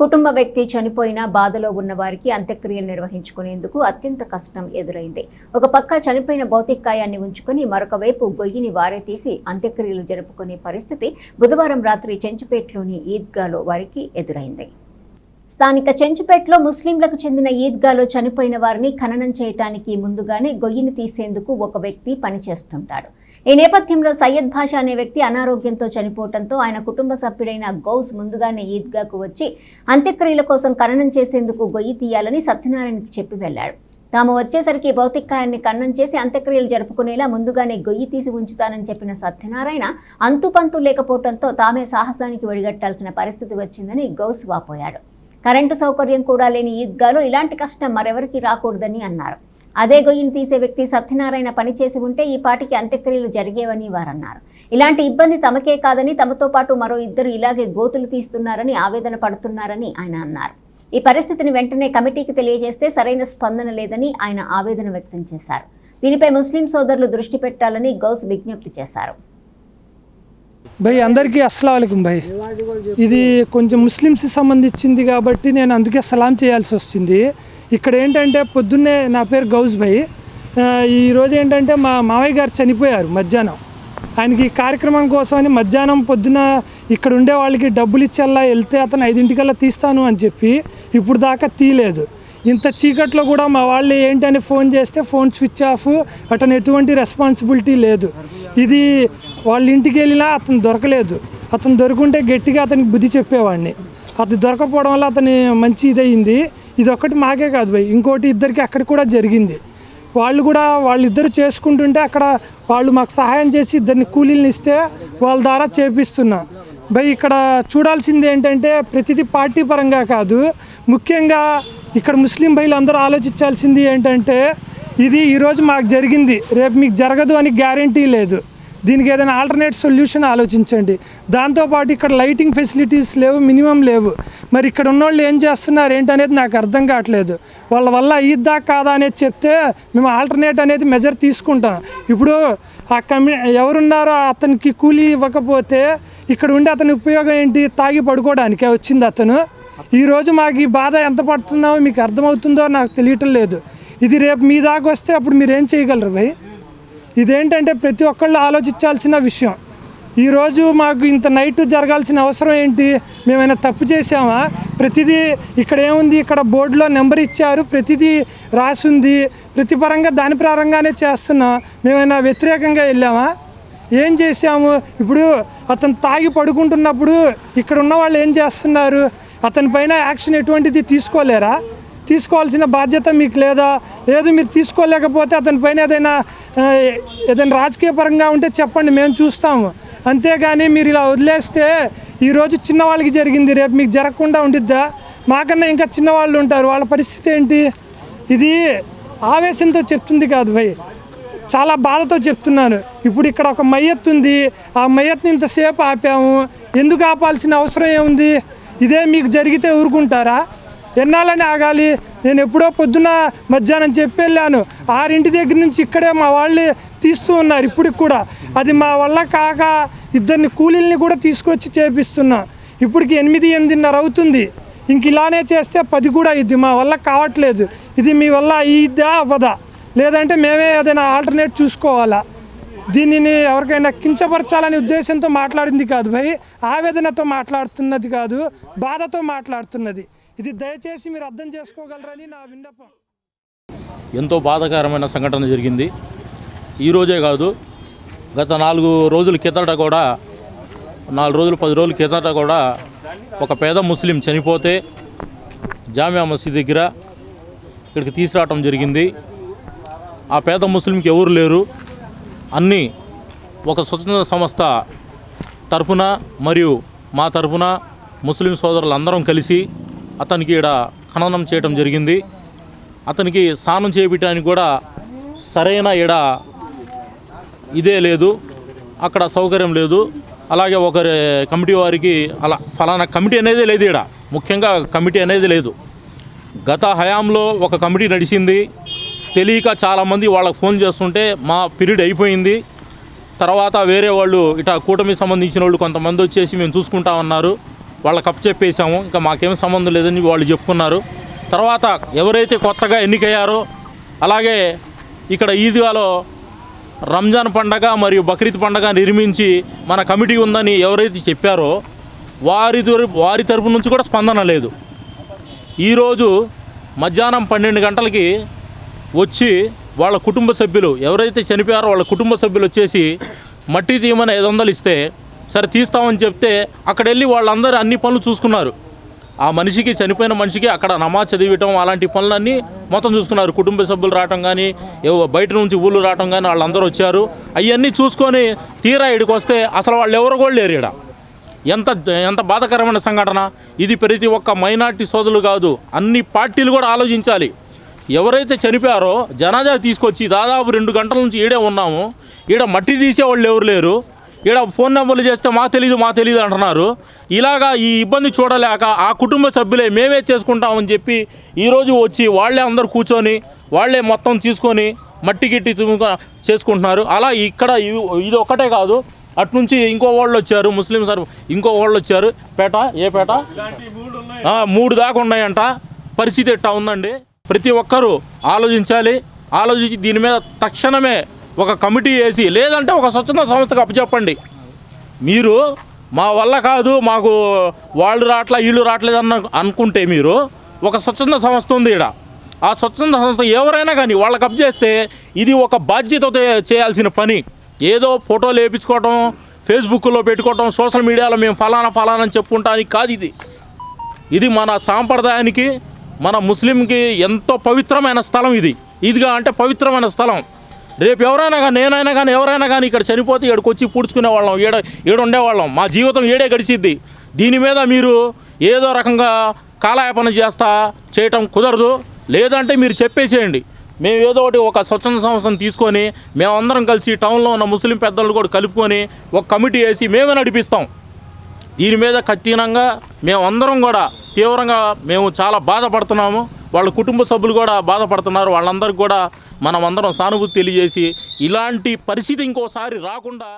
కుటుంబ వ్యక్తి చనిపోయిన బాధలో ఉన్న వారికి అంత్యక్రియలు నిర్వహించుకునేందుకు అత్యంత కష్టం ఎదురైంది. ఒక పక్క చనిపోయిన భౌతికాయాన్ని ఉంచుకుని మరొక వైపు గొయ్యిని వారే తీసి అంత్యక్రియలు జరుపుకునే పరిస్థితి బుధవారం రాత్రి చెంచుపేటలోని ఈద్గాలో వారికి ఎదురైంది. స్థానిక చెంచుపేటలో ముస్లింలకు చెందిన ఈద్గాలో చనిపోయిన వారిని ఖననం చేయటానికి ముందుగానే గొయ్యిని తీసేందుకు ఒక వ్యక్తి పనిచేస్తుంటాడు. ఈ నేపథ్యంలో సయ్యద్ భాష అనే వ్యక్తి అనారోగ్యంతో చనిపోవడంతో ఆయన కుటుంబ సభ్యుడైన గౌస్ ముందుగానే ఈద్గాకు వచ్చి అంత్యక్రియల కోసం ఖననం చేసేందుకు గొయ్యి తీయాలని సత్యనారాయణకి చెప్పి వెళ్ళాడు తాము వచ్చేసరికి భౌతికాయాన్ని కన్నం చేసి అంత్యక్రియలు జరుపుకునేలా ముందుగానే గొయ్యి తీసి ఉంచుతానని చెప్పిన సత్యనారాయణ అంతుపంతు లేకపోవడంతో తామే సాహసానికి వడిగట్టాల్సిన పరిస్థితి వచ్చిందని గౌస్ వాపోయాడు. కరెంటు సౌకర్యం కూడా లేని ఈద్గాలో ఇలాంటి కష్టం మరెవరికి రాకూడదని అన్నారు. అదే గొయ్యిని తీసే వ్యక్తి సత్యనారాయణ పనిచేసి ఉంటే ఈ పాటికి అంత్యక్రియలు జరిగేవని వారన్నారు. ఇలాంటి ఇబ్బంది తమకే కాదని తమతో పాటు మరో ఇద్దరు ఇలాగే గోతులు తీస్తున్నారని ఆవేదన పడుతున్నారని ఆయన అన్నారు. ఈ పరిస్థితిని వెంటనే కమిటీకి తెలియజేస్తే సరైన స్పందన లేదని ఆయన ఆవేదన వ్యక్తం చేశారు. దీనిపై ముస్లిం సోదరులు దృష్టి పెట్టాలని గౌస్ విజ్ఞప్తి చేశారు. భయ్ అందరికీ అస్సలం భయ్. ఇది కొంచెం ముస్లిమ్స్ సంబంధించింది కాబట్టి నేను అందుకే సలాం చేయాల్సి వచ్చింది ఇక్కడ ఏంటంటే పొద్దున్నే నా పేరు గౌజ్ భయ్. ఈరోజు ఏంటంటే మా మావయ్య గారు చనిపోయారు మధ్యాహ్నం. ఆయనకి కార్యక్రమం కోసమని మధ్యాహ్నం పొద్దున ఇక్కడ ఉండే వాళ్ళకి డబ్బులు ఇచ్చేలా వెళ్తే అతను ఐదింటికల్లా తీస్తాను అని చెప్పి ఇప్పుడు దాకా తీయలేదు. ఇంత చీకట్లో కూడా మా వాళ్ళు ఏంటని ఫోన్ చేస్తే ఫోన్ స్విచ్ ఆఫ్ అతను ఎటువంటి రెస్పాన్సిబిలిటీ లేదు. ఇది వాళ్ళ ఇంటికి వెళ్ళినా అతను దొరకలేదు. అతను దొరుకుంటే గట్టిగా అతనికి బుద్ధి చెప్పేవాడిని. అది దొరకపోవడం వల్ల అతని మంచి ఇదయింది. ఇది మాకే కాదు భయ్. ఇంకోటి ఇద్దరికి అక్కడ కూడా జరిగింది. వాళ్ళు కూడా వాళ్ళిద్దరు చేసుకుంటుంటే అక్కడ వాళ్ళు మాకు సహాయం చేసి ఇద్దరిని కూలీలను ఇస్తే వాళ్ళ ద్వారా చేపిస్తున్నా. భయ్ ఇక్కడ చూడాల్సింది ఏంటంటే ప్రతిదీ పార్టీ పరంగా కాదు. ముఖ్యంగా ఇక్కడ ముస్లిం భయ్లు అందరూ ఆలోచించాల్సింది ఏంటంటే ఇది ఈరోజు మాకు జరిగింది. రేపు మీకు జరగదు అని గ్యారంటీ లేదు. దీనికి ఏదైనా ఆల్టర్నేట్ సొల్యూషన్ ఆలోచించండి. దాంతోపాటు ఇక్కడ లైటింగ్ ఫెసిలిటీస్ లేవు మినిమం లేవు. మరి ఇక్కడ ఉన్నోళ్ళు ఏం చేస్తున్నారు ఏంటనేది నాకు అర్థం కావట్లేదు. వాళ్ళ వల్ల అయ్యిద్దా కాదా అనేది చెప్తే మేము ఆల్టర్నేట్ అనేది మెజర్ తీసుకుంటాం. ఇప్పుడు ఆ కమ్యూ ఎవరున్నారో అతనికి కూలీ ఇవ్వకపోతే ఇక్కడ ఉండి అతని ఉపయోగం ఏంటి? తాగి పడుకోవడానికే వచ్చింది అతను. ఈరోజు మాకు ఈ బాధ ఎంత పడుతుందో మీకు అర్థమవుతుందో నాకు తెలియటం లేదు. ఇది రేపు మీ దాకా వస్తే అప్పుడు మీరు ఏం చేయగలరు భయ్? ఇదేంటంటే ప్రతి ఒక్కళ్ళు ఆలోచించాల్సిన విషయం. ఈరోజు మాకు ఇంత నైట్ జరగాల్సిన అవసరం ఏంటి? మేమైనా తప్పు చేసామా ప్రతిదీ ఇక్కడ ఏముంది? ఇక్కడ బోర్డులో నెంబర్ ఇచ్చారు. ప్రతిదీ రాసింది. ప్రతిపరంగా దాని ప్రారంగానే చేస్తున్నాం. మేమైనా వ్యతిరేకంగా వెళ్ళామా? ఏం చేశాము? ఇప్పుడు అతను తాగి పడుకుంటున్నప్పుడు ఇక్కడ ఉన్న వాళ్ళు ఏం చేస్తున్నారు? అతని పైన యాక్షన్ ఎటువంటిది తీసుకోలేరా? తీసుకోవాల్సిన బాధ్యత మీకు లేదా? లేదు మీరు తీసుకోలేకపోతే అతని పైన ఏదైనా ఏదైనా రాజకీయ పరంగా ఉంటే చెప్పండి మేము చూస్తాము. అంతేగాని మీరు ఇలా వదిలేస్తే ఈరోజు చిన్నవాళ్ళకి జరిగింది రేపు మీకు జరగకుండా ఉండిద్దా? మాకన్నా ఇంకా చిన్నవాళ్ళు ఉంటారు వాళ్ళ పరిస్థితి ఏంటి? ఇది ఆవేశంతో చెప్తుంది కాదు భయ్. చాలా బాధతో చెప్తున్నాను. ఇప్పుడు ఇక్కడ ఒక మయ్యత్ ఉంది ఆ మయ్యత్ని ఇంతసేపు ఆపాము ఎందుకు ఆపాల్సిన అవసరం ఏముంది? ఇదే మీకు జరిగితే ఊరుకుంటారా? ఎన్నాళ్ళని ఆగాలి? నేను ఎప్పుడో పొద్దున మధ్యాహ్నం చెప్పి వెళ్ళాను ఆరింటి దగ్గర నుంచి ఇక్కడే మా వాళ్ళు తీస్తూ ఉన్నారు ఇప్పటికి కూడా. అది మా వల్ల కాక ఇద్దరిని కూలీల్ని కూడా తీసుకొచ్చి చేపిస్తున్నాం. ఇప్పటికి ఎనిమిది ఎనిమిదిన్నర అవుతుంది. ఇంక ఇలానే చేస్తే పది కూడా ఇది మా వల్ల కావట్లేదు. ఇది మీ వల్ల ఇద్దా అవ్వదా? లేదంటే మేమే ఏదైనా ఆల్టర్నేట్ చూసుకోవాలా? దీనిని ఎవరికైనా కించపరచాలనే ఉద్దేశంతో మాట్లాడింది కాదు భయ్. ఆవేదనతో మాట్లాడుతున్నది కాదు బాధతో మాట్లాడుతున్నది. ఇది దయచేసి మీరు అర్థం చేసుకోగలరని నా విన్నపం. ఎంతో బాధాకరమైన సంఘటన జరిగింది. ఈరోజే కాదు గత నాలుగు రోజుల కిందట కూడా నాలుగు రోజులు పది రోజుల కిందట కూడా ఒక పేద ముస్లిం చనిపోతే జామియా మసీద్ దగ్గర ఇక్కడికి తీసుకురావటం జరిగింది. ఆ పేద ముస్లింకి ఎవరు లేరు? అన్నీ ఒక స్వచ్ఛంద సంస్థ తరపున మరియు మా తరపున ముస్లిం సోదరులు అందరం కలిసి అతనికి ఇక్కడ ఖననం చేయడం జరిగింది. అతనికి స్నానం చేయించడానికి కూడా సరైన ఇడ ఇదే లేదు అక్కడ సౌకర్యం లేదు. అలాగే ఒకరి కమిటీ వారికి అలా ఫలానా కమిటీ అనేది లేదు ఇక్కడ ముఖ్యంగా కమిటీ అనేది లేదు. గత హయాంలో ఒక కమిటీ నడిచింది. తెలియక చాలామంది వాళ్ళకి ఫోన్ చేస్తుంటే మా పీరియడ్ అయిపోయింది. తర్వాత వేరే వాళ్ళు ఇట కూటమి సంబంధించిన వాళ్ళు కొంతమంది వచ్చేసి మేము చూసుకుంటామన్నారు వాళ్ళకి అప్ చెప్పేశాము. ఇంకా మాకేం సంబంధం లేదని వాళ్ళు చెప్పుకున్నారు. తర్వాత ఎవరైతే కొత్తగా ఎన్నికయ్యారో అలాగే ఇక్కడ ఈద్గాలో రంజాన్ పండగ మరియు బక్రీద్ పండగ నిర్మించి మన కమిటీ ఉందని ఎవరైతే చెప్పారో వారి తరపు వారి తరపు నుంచి కూడా స్పందన లేదు. ఈరోజు మధ్యాహ్నం పన్నెండు గంటలకి వచ్చి వాళ్ళ కుటుంబ సభ్యులు ఎవరైతే చనిపోయారో వాళ్ళ కుటుంబ సభ్యులు వచ్చేసి మట్టి తీయమని ఐదు వందలు ఇస్తే సరే తీస్తామని చెప్తే అక్కడ వెళ్ళి వాళ్ళందరూ అన్ని పనులు చూసుకున్నారు. ఆ మనిషికి చనిపోయిన మనిషికి అక్కడ నమాజ్ చదివటం అలాంటి పనులన్నీ మొత్తం చూసుకున్నారు. కుటుంబ సభ్యులు రావటం కానీ ఏవో బయట నుంచి ఊళ్ళు రావటం కానీ వాళ్ళందరూ వచ్చారు. అవన్నీ చూసుకొని తీరా ఇడికి వస్తే అసలు వాళ్ళు ఎవరు కూడా లేరు ఇక్కడ ఎంత ఎంత బాధాకరమైన సంఘటన. ఇది ప్రతి ఒక్క మైనార్టీ సోదరులు కాదు అన్ని పార్టీలు కూడా ఆలోచించాలి. ఎవరైతే చనిపోయారో జనాజా తీసుకొచ్చి దాదాపు రెండు గంటల నుంచి ఈడే ఉన్నాము. ఈడ మట్టి తీసే వాళ్ళు ఎవరు లేరు. ఈడ ఫోన్ నెంబర్లు చేస్తే మా తెలియదు మా తెలియదు అంటున్నారు. ఇలాగా ఈ ఇబ్బంది చూడలేక ఆ కుటుంబ సభ్యులే మేమే చేసుకుంటామని చెప్పి ఈరోజు వచ్చి వాళ్ళే అందరు కూర్చొని వాళ్ళే మొత్తం తీసుకొని మట్టి గిట్టి చేసుకుంటున్నారు. అలా ఇక్కడ ఇది ఒక్కటే కాదు. అట్నుంచి ఇంకో వాళ్ళు వచ్చారు ముస్లిం సార్ ఇంకో వాళ్ళు వచ్చారు. పేట? ఏ పేట? మూడు దాకా ఉన్నాయంట. పరిస్థితి ఎట్టా ఉందండి? ప్రతి ఒక్కరూ ఆలోచించాలి. ఆలోచించి దీని మీద తక్షణమే ఒక కమిటీ వేసి లేదంటే ఒక స్వచ్ఛంద సంస్థకు అప్పచెప్పండి. మీరు మా వల్ల కాదు మాకు వాళ్ళు రావట్లా వీళ్ళు రావట్లేదు అన్న అనుకుంటే మీరు ఒక స్వచ్ఛంద సంస్థ ఉంది ఇక్కడ ఆ స్వచ్ఛంద సంస్థ ఎవరైనా కానీ వాళ్ళకి అప్ చేస్తే ఇది ఒక బాధ్యతతో చేయాల్సిన పని. ఏదో ఫోటోలు వేయించుకోవటం ఫేస్బుక్లో పెట్టుకోవటం సోషల్ మీడియాలో మేము ఫలానా ఫలానా అని చెప్పుకుంటానికి కాదు ఇది. ఇది మన సాంప్రదాయానికి మన ముస్లింకి ఎంతో పవిత్రమైన స్థలం ఇది. ఇదిగా అంటే పవిత్రమైన స్థలం. రేపు ఎవరైనా కానీ నేనైనా కానీ ఎవరైనా కానీ ఇక్కడ చనిపోతే ఇక్కడికి వచ్చి పూడ్చుకునే వాళ్ళం ఈడ ఈడ ఉండేవాళ్ళం మా జీవితం ఏడే గడిచిద్ది. దీని మీద మీరు ఏదో రకంగా కాలయాపన చేస్తా చేయటం కుదరదు. లేదంటే మీరు చెప్పేసేయండి. మేము ఏదో ఒకటి ఒక స్వచ్ఛంద సంస్థను తీసుకొని మేమందరం కలిసి టౌన్లో ఉన్న ముస్లిం పెద్దలను కూడా కలుపుకొని ఒక కమిటీ వేసి మేమే నడిపిస్తాం. దీని మీద కఠినంగా మేమందరం కూడా తీవ్రంగా మేము చాలా బాధపడుతున్నాము. వాళ్ళ కుటుంబ సభ్యులు కూడా బాధపడుతున్నారు. వాళ్ళందరికీ కూడా మనం అందరం సానుభూతి తెలియజేసి ఇలాంటి పరిస్థితి ఇంకోసారి రాకుండా